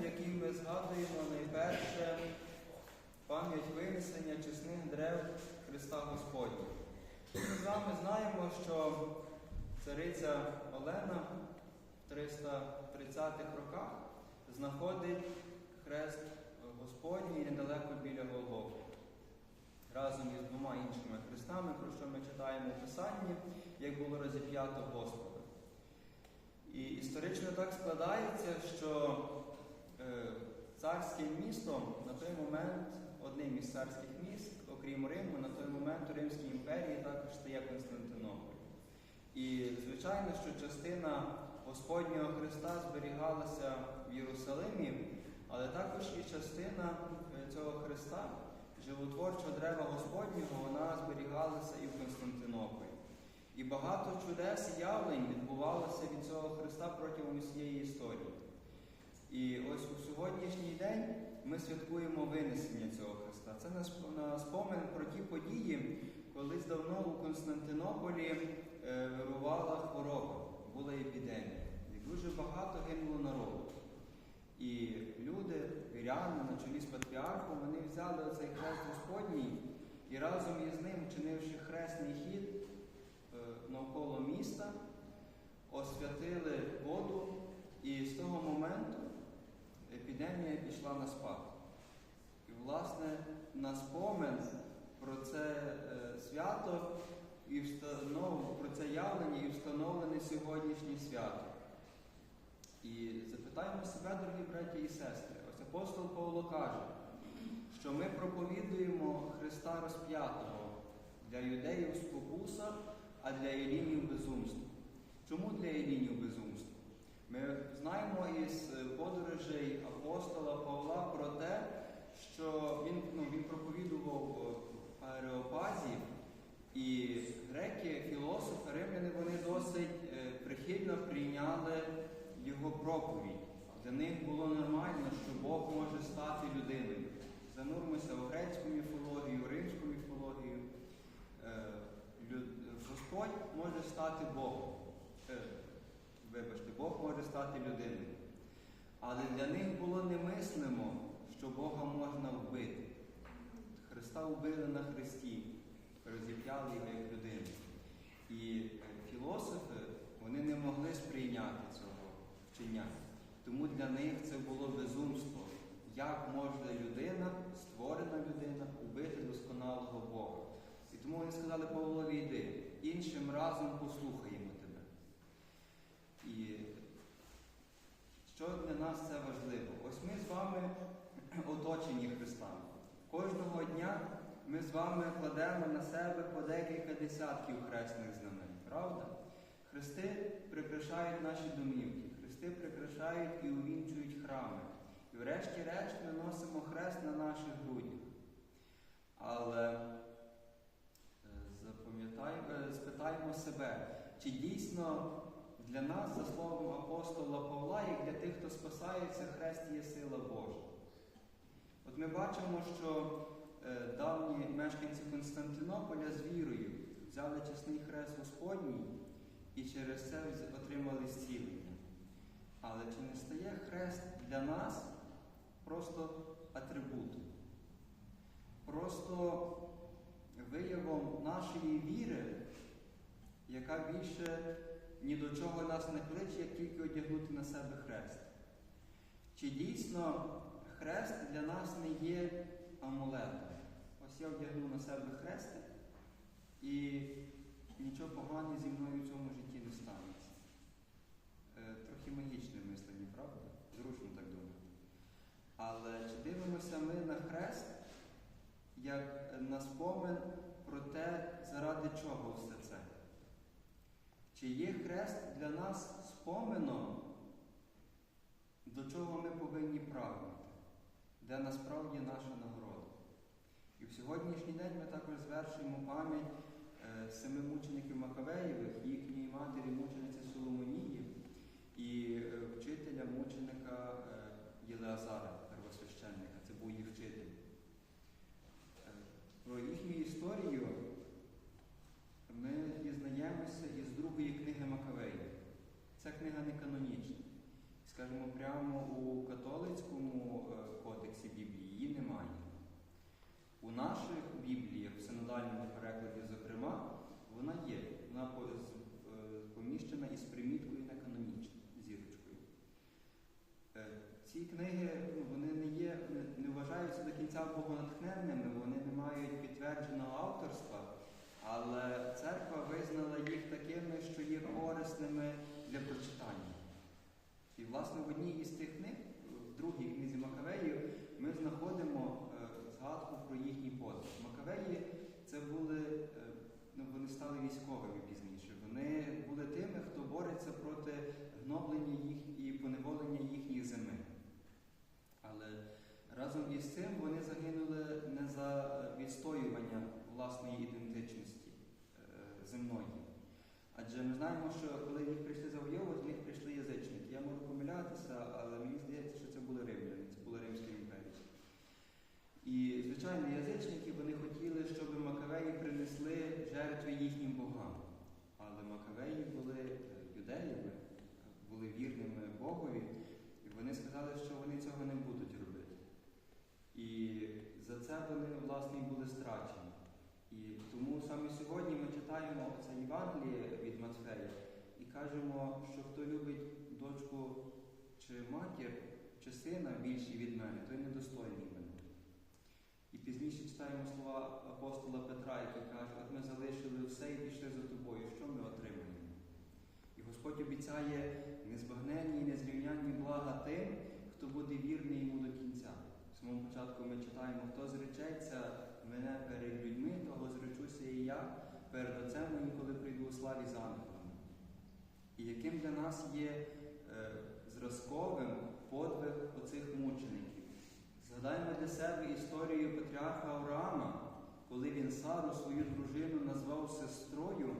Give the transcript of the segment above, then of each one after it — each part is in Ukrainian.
в який ми згадуємо найперше пам'ять винесення чесних дерев Христа Господня. Ми з вами знаємо, що цариця Олена в 330-х роках знаходить хрест Господній недалеко біля Голгофи. Разом із двома іншими хрестами, про що ми читаємо у Писанні, як було розіп'ято Господа. І історично так складається, що царським містом на той момент, одним із царських міст, окрім Риму, на той момент у Римській імперії також стає Константинополь. І звичайно, що частина Господнього Христа зберігалася в Єрусалимі, але також і частина е, цього Христа, животворчого дерева Господнього, вона зберігалася і в Константинополі. І багато чудес і явлень відбувалося від цього Христа протягом усієї. І ось у сьогоднішній день ми святкуємо винесення цього Христа. Це на сп- спомин про ті події, колись давно у Константинополі е, вирувала хвороба, була епідемія. І дуже багато гинуло народу. І люди, віряни на чолі з патріархом, вони взяли оцей хрест Господній і разом із ним, чинивши хресний хід е, навколо міста, освятили воду, і з того моменту епідемія пішла на спад. І, власне, на спомин про це е, свято і встанов, про це явлення і встановлене сьогоднішнє свято. І запитаємо себе, дорогі браті і сестри, ось апостол Павло каже, що ми проповідуємо Христа розп'ятого для юдеїв спокуса, а для елінів безумство. Чому для елінів безумство? Ми знаємо із подорожей апостола Павла про те, що він, ну, він проповідував в Ареопазі, і греки, філософи, римляни, вони досить е, прихильно прийняли його проповідь. Для них було нормально, що Бог може стати людиною. Занурмося в грецьку міфологію, римську міфологію. Е, лю- Господь може стати Богом. Е, Вибачте, Бог може стати людиною. Але для них було немислимо, що Бога можна вбити. Христа вбили на Христі, розіп'яли його як людину. І е, філософи вони не могли сприйняти цього вчення. Тому для них це було безумство. Як може людина, створена людина, убити досконалого Бога? І тому вони сказали Павлові, йди, іншим разом послухаємо тебе. І що для нас це важливо? Ось ми з вами оточені Христом. Кожного дня ми з вами кладемо на себе по декілька десятків хресних знамень, правда? Хрести прикрашають наші домівки, хрести прикрашають і увінчують храми. І врешті-решт ми носимо хрест на наших грудях. Але е, е, спитаємо себе, чи дійсно для нас, за словом апостола Павла, як для тих, хто спасається, хрест є сила Божа. От ми бачимо, що е, давні мешканці Константинополя з вірою взяли чесний хрест Господній і через це отримали зцілення. Але чи не стає хрест для нас просто атрибутом? Просто виявом нашої віри, яка більше ні до чого нас не кличе, як тільки одягнути на себе хрест. Чи дійсно хрест для нас не є амулетом? Ось я вдягну на себе хрестик, і нічого поганого зі мною в цьому житті не станеться. Е, Трохи магічне мислення, правда? Зручно так думати. Але чи дивимося ми на хрест як на спомин про те, заради чого все це? Чи є хрест для нас спомином, до чого ми повинні прагнути, де насправді наша нагорода? І в сьогоднішній день ми також звершуємо пам'ять е, семи мучеників Макавеєвих, їхньої матері мучениці Соломонії і е, вчителя мученика е, Єлеазара, первосвященника. Це був їх вчитель. Е, Про їхню історію ми дізнаємося із другої книги Макавеїв. Ця книга не канонічна. скажімо, прямо у католицькому е, кодексі Біблії її немає. У наших Бібліях, в синодальному перекладі, зокрема, вона є. Вона е, поміщена із приміткою неканонічна, зірочкою. Е, Ці книги ну, вони не є, не вважаються до кінця богонатхненними, вони не мають підтвердженого авторства, але церква визнала їх такими, що є корисними для прочитання. І, власне, в одній із тих книг, в другій книзі Макавеїв, ми знаходимо е, згадку про їхній подвиг. Макавеї це були, е, ну, вони стали військовими пізніше. Вони були тими, хто бореться проти гноблення їх і поневолення їхніх земель. Але разом із цим вони загинули не за відстоювання власної ідентичності е, земної. Адже ми знаємо, що коли їх прийшли завойовувати, в них прийшли язичники. Я можу помилятися, але мені здається, що це були римляни, це була Римська імперія. І, звичайно, язичники вони хотіли, щоб Макавеї принесли жертви їхнім богам. Але Макавеї були е, юдеями, були вірними Богові, і вони сказали, що вони цього не будуть робити. І за це вони, власне, і були страчені. І тому саме сьогодні ми читаємо це Євангеліє від Матфея і кажемо, що хто любить дочку чи матір, чи сина більше від мене, той недостойний мене. І пізніше читаємо слова апостола Петра, який каже, от ми залишили все і пішли за тобою, що ми отримаємо? І Господь обіцяє незбагненні і незрівнянні блага тим, хто буде вірний йому до кінця. В самому початку ми читаємо, хто зречеться мене перед людьми, того зречуся і я перед Отцем коли прийду у славі з. І яким для нас є зразковим подвиг оцих мучеників. Згадаймо для себе історію патріарха Авраама, коли він Сару, свою дружину, назвав сестрою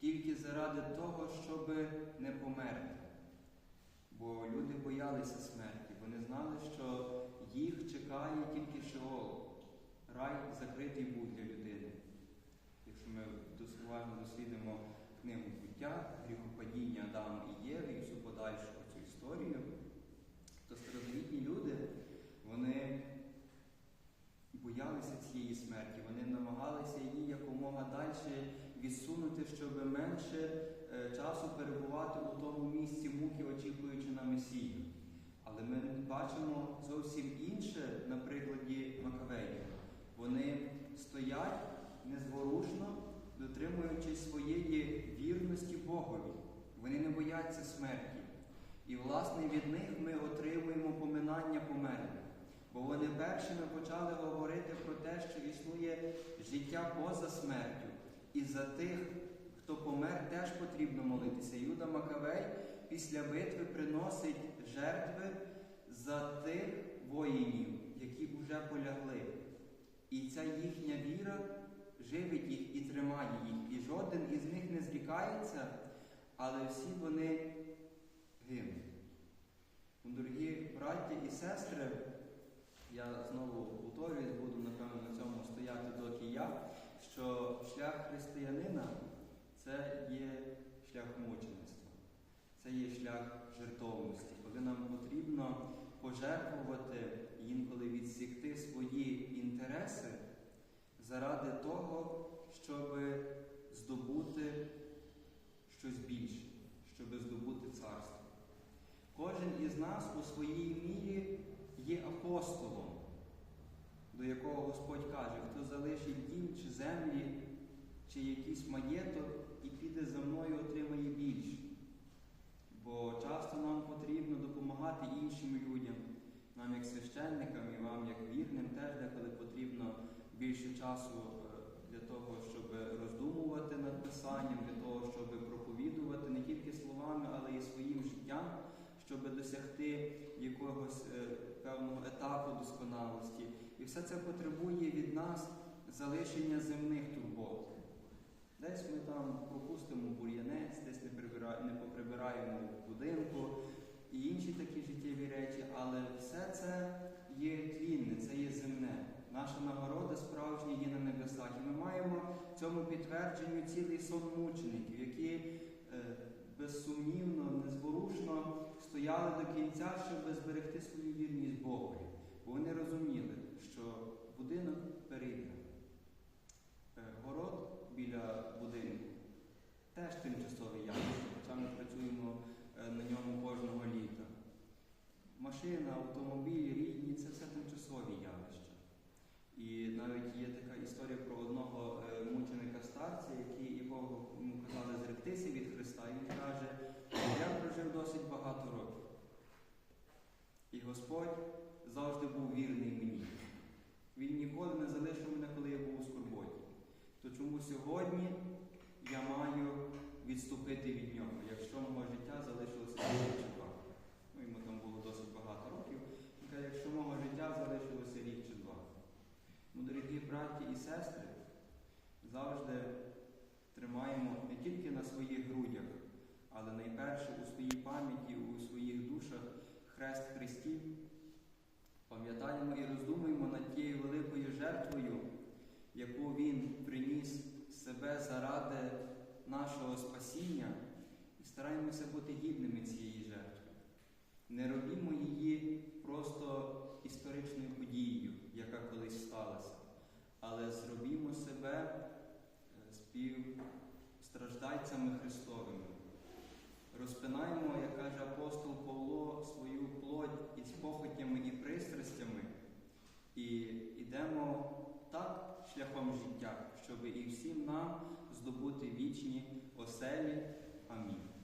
тільки заради того, щоб не померти. Бо люди боялися смерті, вони знали, що їх чекає тільки Шеол. Рай закритий був для людини. Якщо ми уважно дослідимо книгу буття, гріхопадіння Адама і Єви і всю подальшу історію, то старозавітні люди, вони боялися цієї смерті, вони намагалися її якомога далі відсунути, щоб менше е, часу перебувати у тому місці муки, очікуючи на Месію. Але ми бачимо зовсім інше на прикладі Макавеїв. Вони стоять незворушно, дотримуючись своєї вірності Богові. Вони не бояться смерті. І, власне, від них ми отримуємо поминання померлих. Бо вони першими почали говорити про те, що існує життя поза смертю. І за тих, хто помер, теж потрібно молитися. Юда Макавей після битви приносить жертви за тих воїнів, які вже полягли. І ця їхня віра живить їх і тримає їх. І жоден із них не зрікається, але всі вони гинуть. Ну, Дорогі браття і сестри, я знову повторююсь, буду, напевно, на цьому стояти доки я, що шлях християнина це є шлях мучеництва, це є шлях жертовності, коли нам потрібно пожертвувати інколи відсікти свої інтереси заради того, щоб здобути щось більше, щоб здобути царство. Кожен із нас у своїй мірі є апостолом, до якого Господь каже, хто залишить дім чи землі, чи якийсь маєток і піде за мною, отримає більше. Бо часто нам потрібно допомагати іншим людям, нам як священникам і вам, як вірним, теж деколи потрібно більше часу е, для того, щоб роздумувати над писанням, для того, щоб проповідувати не тільки словами, але й своїм щоб досягти якогось е, певного етапу досконалості. І все це потребує від нас залишення земних турбот. Десь ми там пропустимо бур'янець, десь не, прибира... не поприбираємо будинку і інші такі життєві речі, але все це є тлінне, це є земне. Наша нагорода справжня є на небесах. І ми маємо цьому підтвердженню цілий сон мучеників, які е, безсумнівно, незворушно стояли до кінця, щоб зберегти свою вірність Богові. Бо вони розуміли, що будинок перейде. Е, Город біля будинку теж тимчасове явище, хоча ми працюємо е, на ньому кожного літа. Машина, автомобіль, рідні це все тимчасові явища. І навіть є така історія про одного е, мученика старця, який його казали зректися від Христа, і він каже, я прожив досить багато років. І Господь завжди був вірний мені. Він ніколи не залишив мене, коли я був у скорботі. То чому сьогодні я маю відступити від нього, якщо мого життя залишилося рік чи два? Ну, йому там було досить багато років. Він каже, якщо мого життя залишилося рік чи два. Ну, дорогі браті і сестри, завжди тримаємо не тільки на своїх грудях, але найперше у своїй пам'яті, у своїх душах хрест Христів. Пам'ятаємо і роздумуємо над тією великою жертвою, яку Він приніс себе заради нашого спасіння, і стараємося бути гідними цієї жертви. Не робімо її просто історичною подією, яка колись сталася, але зробімо себе е, співстраждайцями Христовими. Розпинаємо, як каже апостол Павло, свою плоть із похотями і пристрастями, і йдемо так шляхом життя, щоб і всім нам здобути вічні оселі. Амінь.